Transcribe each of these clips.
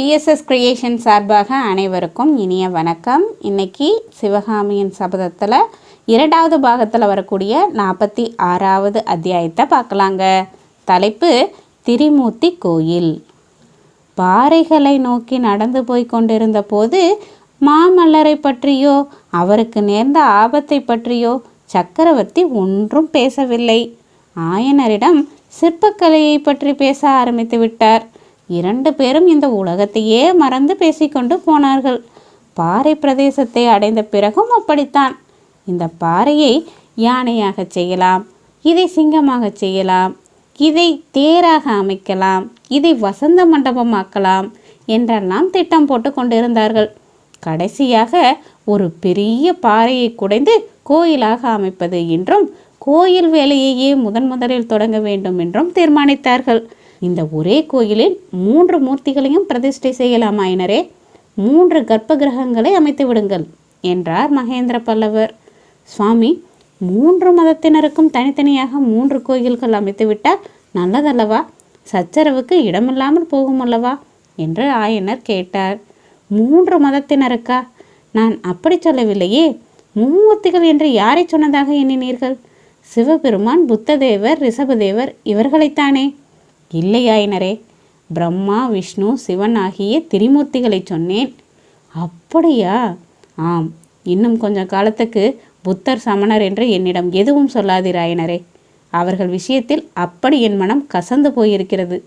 BSS creation சார்பாக அனைவருக்கும் இனிய வணக்கம். இன்னைக்கு சிவகாமியின் சபதத்தில் இரண்டாவது பாகத்தில் வரக்கூடிய நாற்பத்தி ஆறாவது அத்தியாயத்தை பார்க்கலாங்க. தலைப்பு திரிமூர்த்தி கோயில். பாறைகளை நோக்கி நடந்து போய் கொண்டிருந்த போது மாமல்லரை பற்றியோ அவருக்கு நேர்ந்த ஆபத்தை பற்றியோ சக்கரவர்த்தி ஒன்றும் பேசவில்லை. ஆயனரிடம் சிற்பக்கலையை பற்றி பேச ஆரம்பித்து விட்டார். இரண்டு பேரும் இந்த உலகத்தையே மறந்து பேசிக்கொண்டு போனார்கள். பாறை பிரதேசத்தை அடைந்த பிறகும் அப்படித்தான். இந்த பாறையை யானையாக செய்யலாம் இதை சிங்கமாக செய்யலாம் இதை தேராக அமைக்கலாம் இதை வசந்த மண்டபமாக்கலாம் என்றெல்லாம் திட்டம் போட்டு கொண்டிருந்தார்கள். கடைசியாக ஒரு பெரிய பாறையை குடைந்து கோயிலாக அமைப்பது என்றும் கோயில் வேலையையே முதன் முதலில் தொடங்க வேண்டும் என்றும் தீர்மானித்தார்கள். இந்த ஒரே கோயிலில் மூன்று மூர்த்திகளையும் பிரதிஷ்டை செய்யலாம் ஆயினரே மூன்று கர்ப்ப கிரகங்களை அமைத்து விடுங்கள் என்றார் மகேந்திர பல்லவர். சுவாமி மூன்று மதத்தினருக்கும் தனித்தனியாக மூன்று கோயில்கள் அமைத்துவிட்டால் நல்லதல்லவா? சச்சரவுக்கு இடமில்லாமல் போகும் அல்லவா? என்று ஆயனர் கேட்டார். மூன்று மதத்தினருக்கா? நான் அப்படி சொல்லவில்லையே. மும்மூர்த்திகள் என்று யாரை சொன்னதாக எண்ணினீர்கள்? சிவபெருமான் புத்ததேவர் ரிஷபதேவர் இவர்களைத்தானே? இல்லையாயினரே. பிரம்மா விஷ்ணு சிவன் ஆகிய திரிமூர்த்திகளை சொன்னேன். அப்படியா? ஆம் இன்னும் கொஞ்சம் காலத்துக்கு புத்தர் சமணர் என்று என்னிடம் எதுவும் சொல்லாதிராயனரே. அவர்கள் விஷயத்தில் அப்படி என் மனம் கசந்து போயிருக்கிறது.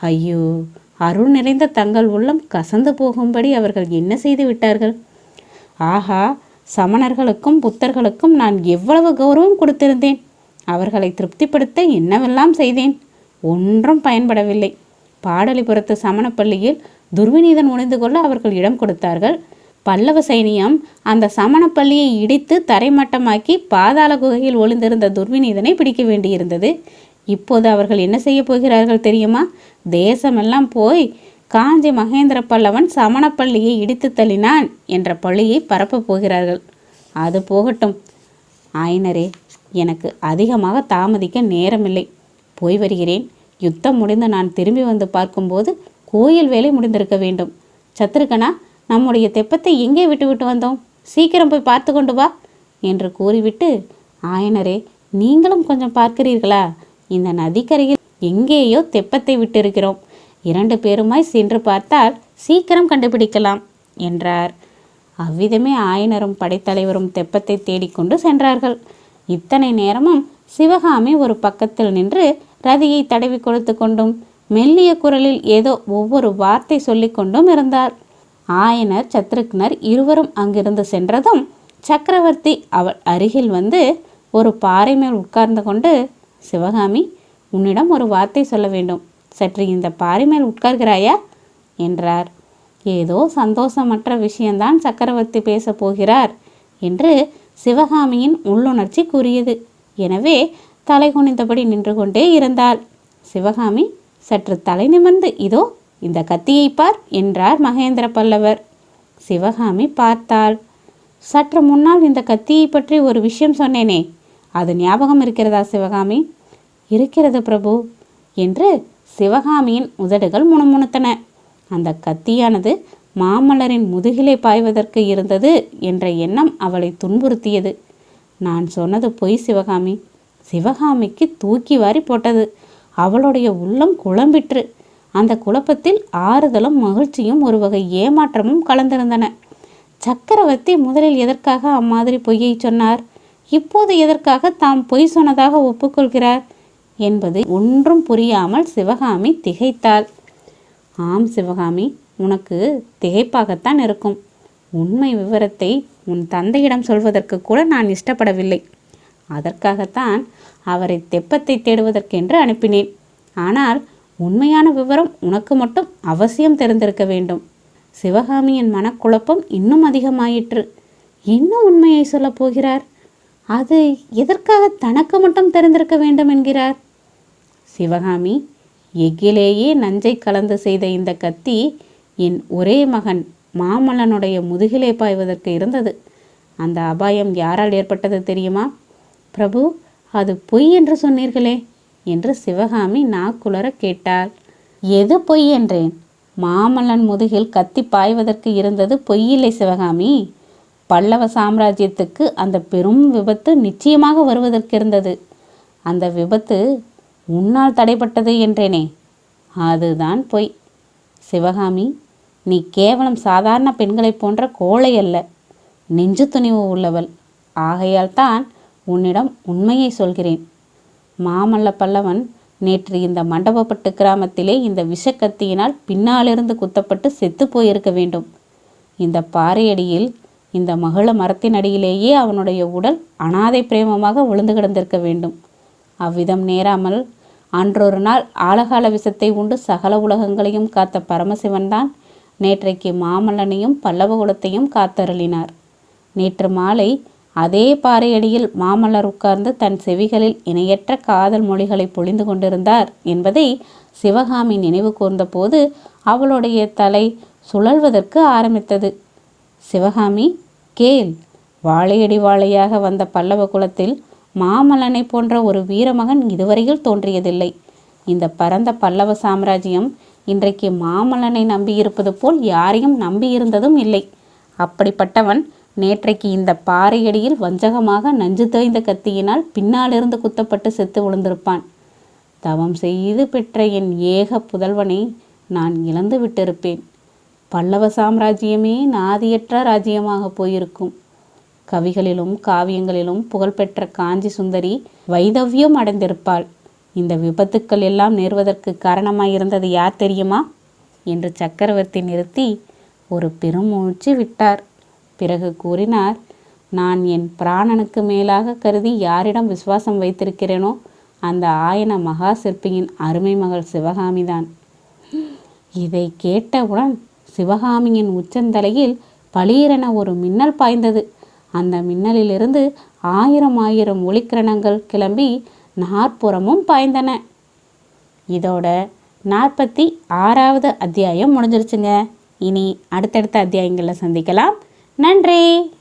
ஐயோ அருள் நிறைந்த தங்கள் உள்ளம் கசந்து போகும்படி அவர்கள் என்ன செய்து விட்டார்கள்? ஆஹா சமணர்களுக்கும் புத்தர்களுக்கும் நான் எவ்வளவு கௌரவம் கொடுத்திருந்தேன். அவர்களை திருப்திப்படுத்த என்னவெல்லாம் செய்தேன்? ஒன்றும் பயன்படவில்லை. பாடலிபுரத்து சமணப்பள்ளியில் துர்விநீதன் உணிந்து கொள்ள அவர்கள் இடம் கொடுத்தார்கள். பல்லவ சைனியம் அந்த சமணப்பள்ளியை இடித்து தரைமட்டமாக்கி பாதாள குகையில் ஒளிந்திருந்த துர்விநீதனை பிடிக்க வேண்டியிருந்தது. இப்போது அவர்கள் என்ன செய்ய போகிறார்கள் தெரியுமா? தேசமெல்லாம் போய் காஞ்சி மகேந்திர பல்லவன் சமணப்பள்ளியை இடித்து தள்ளினான் என்ற பள்ளியை பரப்பப் போகிறார்கள். அது போகட்டும். ஆயினரே எனக்கு அதிகமாக தாமதிக்க நேரமில்லை. போய் வருகிறேன். யுத்தம் முடிந்து நான் திரும்பி வந்து பார்க்கும்போது கோயில் வேலை முடிந்திருக்க வேண்டும். சத்ருகனா நம்முடைய தெப்பத்தை எங்கே விட்டுவிட்டு வந்தோம்? சீக்கிரம் போய் பார்த்து கொண்டு வா என்று கூறிவிட்டு ஆயனரே நீங்களும் கொஞ்சம் பார்க்கிறீர்களா? இந்த நதிக்கரையில் எங்கேயோ தெப்பத்தை விட்டிருக்கிறோம். இரண்டு பேருமாய் சென்று பார்த்தால் சீக்கிரம் கண்டுபிடிக்கலாம் என்றார். அவ்விதமே ஆயனரும் படைத்தலைவரும் தெப்பத்தை தேடிக்கொண்டு சென்றார்கள். இத்தனை நேரமும் சிவகாமி ஒரு பக்கத்தில் நின்று ரதியை தடவி கொடுத்து கொண்டும் மெல்லிய குரலில் ஏதோ ஒவ்வொரு வார்த்தை சொல்லிக்கொண்டும் இருந்தார். ஆயனர் சத்ருக்னர் இருவரும் அங்கிருந்து சென்றதும் சக்கரவர்த்தி அவள் அருகில் வந்து ஒரு பாறை மேல் உட்கார்ந்து கொண்டு சிவகாமி உன்னிடம் ஒரு வார்த்தை சொல்ல வேண்டும். சற்று இந்த பாறை மேல் உட்கார்கிறாயா? என்றார். ஏதோ சந்தோஷமற்ற விஷயம்தான் சக்கரவர்த்தி பேசப் போகிறார் என்று சிவகாமியின் உள்ளுணர்ச்சி கூறியது. எனவே தலை குனிந்தபடி நின்று கொண்டே இருந்தாள். சிவகாமி சற்று தலை நிமிர்ந்து இதோ இந்த கத்தியை பார் என்றார் மகேந்திர பல்லவர். சிவகாமி பார்த்தாள். சற்று முன்னால் இந்த கத்தியை பற்றி ஒரு விஷயம் சொன்னேனே. அது ஞாபகம் இருக்கிறதா சிவகாமி? இருக்கிறது பிரபு என்று சிவகாமியின் உதடுகள் முணுமுணுத்தன. அந்த கத்தியானது மாமல்லரின் முதுகிலே பாய்வதற்கு இருந்தது என்ற எண்ணம் அவளை துன்புறுத்தியது. நான் சொன்னது பொய் சிவகாமி. சிவகாமிக்கு தூக்கி வாரி போட்டது. அவளுடைய உள்ளம் குழம்பிற்று. அந்த குழப்பத்தில் ஆறுதலும் மகிழ்ச்சியும் ஒரு வகை ஏமாற்றமும் கலந்திருந்தன. சக்கரவர்த்தி முதலில் எதற்காக அம்மாதிரி பொய்யை சொன்னார்? இப்போது எதற்காக தாம் பொய் சொன்னதாக ஒப்புக்கொள்கிறார்? என்பது ஒன்றும் புரியாமல் சிவகாமி திகைத்தாள். ஆம் சிவகாமி உனக்கு திகைப்பாகத்தான் இருக்கும். உண்மை விவரத்தை உன் தந்தையிடம் சொல்வதற்கு கூட நான் இஷ்டப்படவில்லை. அதற்காகத்தான் அவரை தெப்பத்தை தேடுவதற்கென்று அனுப்பினேன். ஆனால் உண்மையான விவரம் உனக்கு மட்டும் அவசியம் தெரிந்திருக்க வேண்டும். சிவகாமியின் மனக்குழப்பம் இன்னும் அதிகமாயிற்று. என்ன உண்மையை சொல்லப் போகிறார்? அது எதற்காக தனக்கு மட்டும் தெரிந்திருக்க வேண்டும் என்கிறார்? சிவகாமி எகிலேயே நஞ்சை கலந்து செய்த இந்த கத்தி என் ஒரே மகன் மாமல்லனுடைய முதுகிலே பாய்வதற்கு இருந்தது. அந்த அபாயம் யாரால் ஏற்பட்டது தெரியுமா? பிரபு அது பொய் என்று சொன்னீர்களே என்று சிவகாமி நாக்குளர கேட்டாள். எது பொய் என்றேன்? மாமல்லன் முதுகில் கத்தி பாய்வதற்கு இருந்தது பொய்யில்லை சிவகாமி. பல்லவ சாம்ராஜ்யத்துக்கு அந்த பெரும் விபத்து நிச்சயமாக வருவதற்கு இருந்தது. அந்த விபத்து உன்னால் தடைப்பட்டது என்றேனே. அதுதான் பொய். சிவகாமி நீ கேவலம் சாதாரண பெண்களைப் போன்ற கோழை அல்ல. நெஞ்சு துணிவு உள்ளவள். ஆகையால் தான் உன்னிடம் உண்மையை சொல்கிறேன். மாமல்ல பல்லவன் நேற்று இந்த மண்டபப்பட்டு கிராமத்திலே இந்த விஷக்கத்தியினால் பின்னாலிருந்து குத்தப்பட்டு செத்து போயிருக்க வேண்டும். இந்த பாறையடியில் இந்த மகள மரத்தின் அடியிலேயே அவனுடைய உடல் அனாதை பிரேமமாக விழுந்து கிடந்திருக்க வேண்டும். அவ்விதம் நேராமல் அன்றொரு நாள் ஆழகால விஷத்தை உண்டு சகல உலகங்களையும் காத்த பரமசிவன்தான் நேற்றைக்கு மாமல்லனையும் பல்லவகுலத்தையும் காத்தருளினார். நேற்று மாலை அதே பாறையடியில் மாமல்லர் உட்கார்ந்து தன் செவிகளில் இணையற்ற காதல் மொழிகளை பொழிந்து கொண்டிருந்தார் என்பதை சிவகாமி நினைவு கூர்ந்தபோது அவளுடைய தலை சுழல்வதற்கு ஆரம்பித்தது. சிவகாமி கேள் வாழையடி வாழையாக வந்த பல்லவ குலத்தில் மாமல்லனை போன்ற ஒரு வீரமகன் இதுவரையில் தோன்றியதில்லை. இந்த பரந்த பல்லவ சாம்ராஜ்யம் இன்றைக்கு மாமல்லனை நம்பியிருப்பது போல் யாரையும் நம்பியிருந்ததும் இல்லை. அப்படிப்பட்டவன் நேற்றைக்கு இந்த பாறையடியில் வஞ்சகமாக நஞ்சு தேய்ந்த கத்தியினால் பின்னாலிருந்து குத்தப்பட்டு செத்து விழுந்திருப்பான். தவம் செய்து பெற்ற என் ஏக புதல்வனை நான் இழந்து விட்டிருப்பேன். பல்லவ சாம்ராஜ்யமே நாதியற்ற ராஜ்யமாக போயிருக்கும். கவிகளிலும் காவியங்களிலும் புகழ்பெற்ற காஞ்சி சுந்தரி வைதவ்யம் அடைந்திருப்பாள். இந்த விபத்துக்கள் எல்லாம் நேர்வதற்கு காரணமாயிருந்தது யார் தெரியுமா? என்று சக்கரவர்த்தி நிறுத்தி ஒரு பெருமூச்சு விட்டார். பிறகு கூறினார் நான் என் பிராணனுக்கு மேலாக கருதி யாரிடம் விசுவாசம் வைத்திருக்கிறேனோ அந்த ஆயன மகா சிற்பியின் அருமை மகள் சிவகாமிதான். இதை கேட்டவுடன் சிவகாமியின் உச்சந்தலையில் பளீரென ஒரு மின்னல் பாய்ந்தது. அந்த மின்னலிலிருந்து ஆயிரம் ஆயிரம் ஒளிக்கிரணங்கள் கிளம்பி நாற்புறமும் பாய்ந்தன. இதோட நாற்பத்தி ஆறாவது அத்தியாயம் முடிஞ்சிருச்சுங்க. இனி அடுத்தடுத்த அத்தியாயங்களில் சந்திக்கலாம். நன்றி!